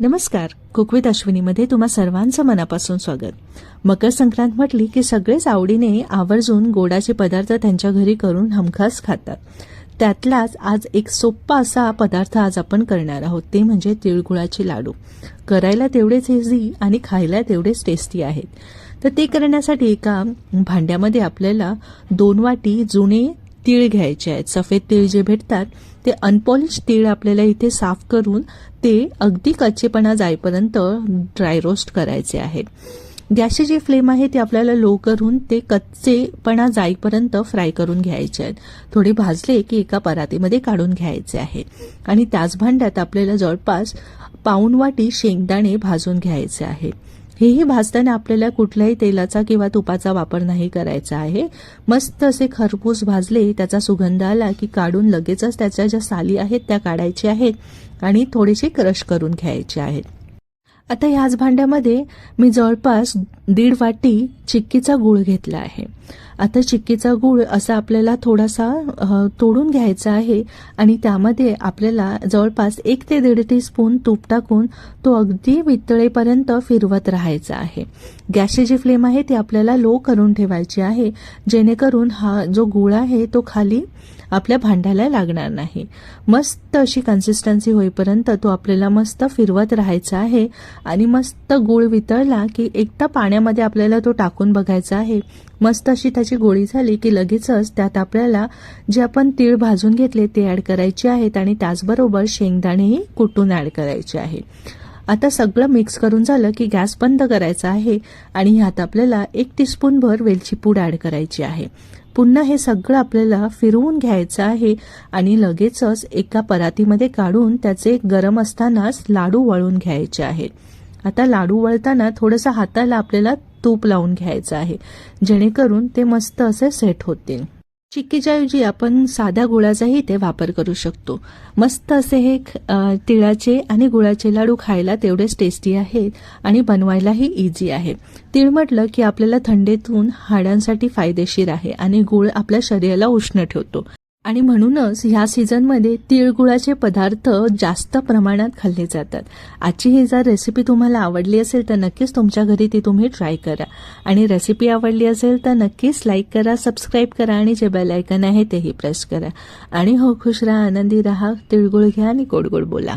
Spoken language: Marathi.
नमस्कार. कुकवित अश्विनीमध्ये तुम्हा सर्वांचं मनापासून स्वागत. मकर संक्रांत म्हटली की सगळेच आवडीने आवर्जून गोडाचे पदार्थ त्यांच्या घरी करून हमखास खातात. त्यातलाच आज एक सोप्पा असा पदार्थ आज आपण करणार आहोत. ते म्हणजे तिळगुळाचे लाडू. करायला तेवढेच इझी आणि खायला तेवढेच टेस्टी आहेत. तर ते करण्यासाठी एका भांड्यामध्ये आपल्याला दोन वाटी जुने तीळ घ्यायचे आहेत. सफेद तीळ जे भेटतात ते अनपॉलिश तीळ आपल्याला इथे साफ करून ते अगदी कच्चेपणा जाईपर्यंत ड्राय रोस्ट करायचे आहेत. गॅसची जी फ्लेम आहे ती आपल्याला लो करून ते कच्चेपणा जाईपर्यंत फ्राय करून घ्यायचे आहेत. थोडे भाजले की एका परातीमध्ये काढून घ्यायचे आहे. आणि त्याच भांड्यात आपल्याला जवळपास पाऊण वाटी शेंगदाणे भाजून घ्यायचे आहे. हेही भाजताना आपल्याला कुठल्याही तेलाचा किंवा तुपाचा वापर नाही करायचा आहे. मस्त असे खरपूस भाजले त्याचा सुगंध आला की काढून लगेचच त्याच्या ज्या साली आहेत त्या काढायच्या आहेत आणि थोडीशी क्रश करून घ्यायचे आहेत. आता ह्याच भांड्यामध्ये मी जवळपास दीड वाटी चिक्कीचा गूळ घेतला आहे. आता चिक्कीचा गूळ असा आपल्याला थोडासा तोडून घ्यायचा आहे आणि त्यामध्ये आपल्याला जवळपास एक ते दीड टी स्पून तूप टाकून तो अगदी वितळेपर्यंत फिरवत राहायचा आहे. गॅसची जी फ्लेम आहे ती आपल्याला लो करून ठेवायची आहे जेणेकरून हा जो गूळ आहे तो खाली आपल्या भांड्याला लागणार नाही. मस्त अशी कन्सिस्टन्सी होईपर्यंत तो आपल्याला मस्त फिरवत राहायचा आहे आणि मस्त गूळ वितळला की एकदा पाण्यामध्ये आपल्याला तो टाकून बघायचा आहे. मस्त अशी त्याची गोळी झाली की लगेचच त्यात आपल्याला जे आपण तीळ भाजून घेतले ते ॲड करायचे आहेत आणि त्याचबरोबर शेंगदाणेही कुटून ॲड करायचे आहे आता सगळं मिक्स करून झालं की गॅस बंद करायचा आहे आणि ह्यात आपल्याला एक टीस्पूनभर वेलची पूड ॲड करायची आहे. पुन्हा हे सगळं आपल्याला फिरवून घ्यायचं आहे आणि लगेचच एका परातीमध्ये काढून त्याचे गरम असतानाच लाडू वळून घ्यायचे आहेत. आता लाडू वळताना थोडंसं हाताला आपल्याला तूप लावून घ्यायचं आहे. जेणेकरून ते मस्त असे सेट होतील. चिक्कीच्या ऐवजी आपण साध्या गुळाचाही इथे वापर करू शकतो. मस्त असे हे तिळाचे आणि गुळाचे लाडू खायला तेवढेच टेस्टी आहेत आणि बनवायलाही इझी आहे तीळ म्हटलं की आपल्याला थंडीतून हाडांसाठी फायदेशीर आहे आणि गुळ आपल्या शरीराला उष्ण ठेवतो. आणि म्हणूनच ह्या सीझनमध्ये तिळगुळाचे पदार्थ जास्त प्रमाणात खाल्ले जातात. आजची ही जर रेसिपी तुम्हाला आवडली असेल तर नक्कीच तुमच्या घरी ती तुम्ही ट्राय करा. आणि रेसिपी आवडली असेल तर नक्कीच लाईक करा सबस्क्राईब करा आणि जे बेल आयकन आहे तेही प्रेस करा. आणि हो खुश राहा आनंदी राहा तिळगुळ घ्या आणि गोड गोड बोला.